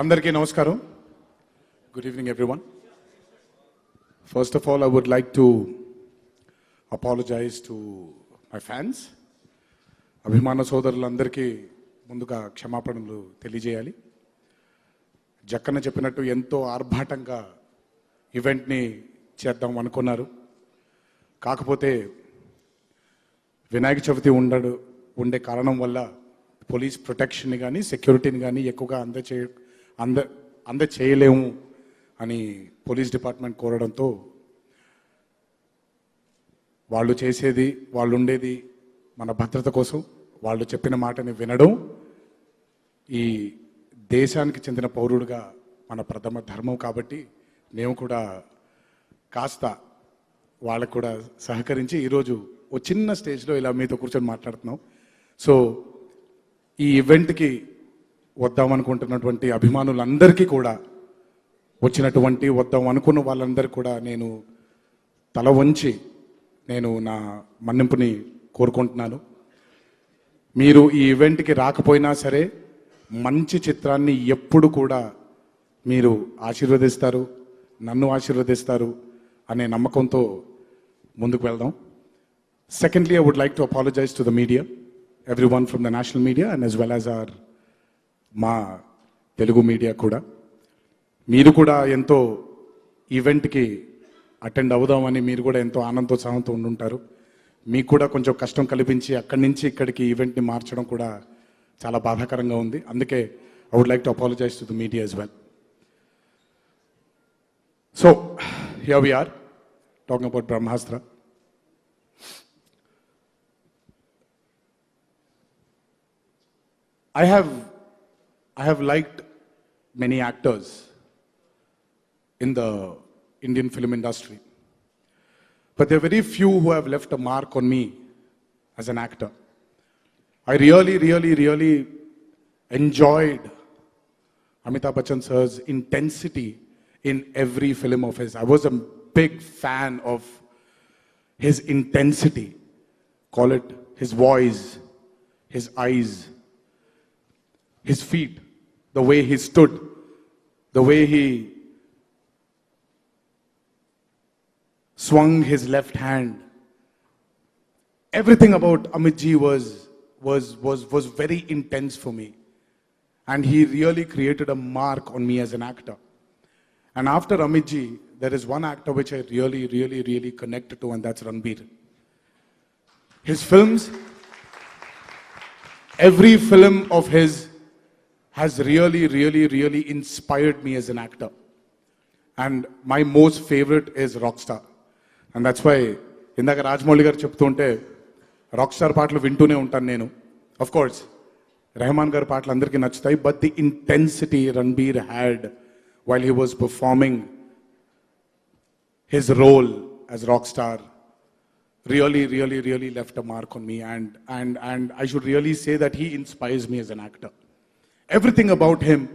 అందరికీ నమస్కారం. Good evening everyone first of all I would like to apologise to my fans అభిమాన సోదరులందరికీ ముందుగా క్షమాపణలు తెలియజేయాలి. జక్కన్న చెప్పినట్టు ఎంతో ఆర్భాటంగా ఈవెంట్ని చేద్దాం అనుకున్నారు. కాకపోతే వినాయక చవితి ఉండడు ఉండే కారణం వల్ల పోలీస్ ప్రొటెక్షన్ని కానీ సెక్యూరిటీని కానీ ఎక్కువగా అందచే అంద అందచేయలేము అని పోలీస్ డిపార్ట్మెంట్ కోరడంతో వాళ్ళు చేసేది వాళ్ళు ఉండేది మన భద్రత కోసం. వాళ్ళు చెప్పిన మాటని వినడం ఈ దేశానికి చెందిన పౌరుడుగా మన ప్రథమ ధర్మం కాబట్టి మేము కూడా కాస్త వాళ్ళకు కూడా సహకరించి ఈరోజు ఓ చిన్న స్టేజ్లో ఇలా మీతో కూర్చొని మాట్లాడుతున్నాం. సో ఈ ఈవెంట్కి వద్దామనుకుంటున్నటువంటి అభిమానులందరికీ కూడా వచ్చినటువంటి వద్దాం అనుకున్న వాళ్ళందరికీ కూడా నేను తల వంచి నేను నా మన్నింపుని కోరుకుంటున్నాను. మీరు ఈ ఈవెంట్కి రాకపోయినా సరే మంచి చిత్రాన్ని ఎప్పుడు కూడా మీరు ఆశీర్వదిస్తారు నన్ను ఆశీర్వదిస్తారు అనే నమ్మకంతో ముందుకు వెళ్దాం. Secondly I would like to apologise to the media everyone from the national media and as well as our మా తెలుగు మీడియా కూడా. మీరు కూడా ఎంతో ఈవెంట్కి అటెండ్ అవుదామని మీరు కూడా ఎంతో ఆనందోత్సాహంతో ఉండుంటారు. మీకు కూడా కొంచెం కష్టం కల్పించి అక్కడి నుంచి ఇక్కడికి ఈవెంట్ని మార్చడం కూడా చాలా బాధాకరంగా ఉంది. అందుకే I would like to apologise to the media as well so here we are talking about Brahmastra I have, I have liked many actors in the Indian film industry, but there are very few who have left a mark on me as an actor. I really, really, really enjoyed Amitabh Bachchan sir's intensity in every film of his. I was a big fan of his intensity. Call it his voice, his eyes, his feet, the way he stood, the way he swung his left hand. Everything about Amit ji was, was, was, was very intense for me. And he really created a mark on me as an actor. And after Amit ji, there is one actor which I really, really, really connected to, and that's Ranbir. His films, every film of his has really, really, really inspired me as an actor. And my most favorite is Rockstar. And that's why ఇందాక రాజమౌళి గారు చెప్తుంటే rock star పాటలు వింటూనే ఉంటాను నేను of course Rahman గారి పాటలు అందరికీ నచ్చుతాయి but the intensity Ranbir had while he was performing his role as Rockstar really, really, really left a mark on me. And, and, and I should really say that he inspires me as an actor. Everything about him,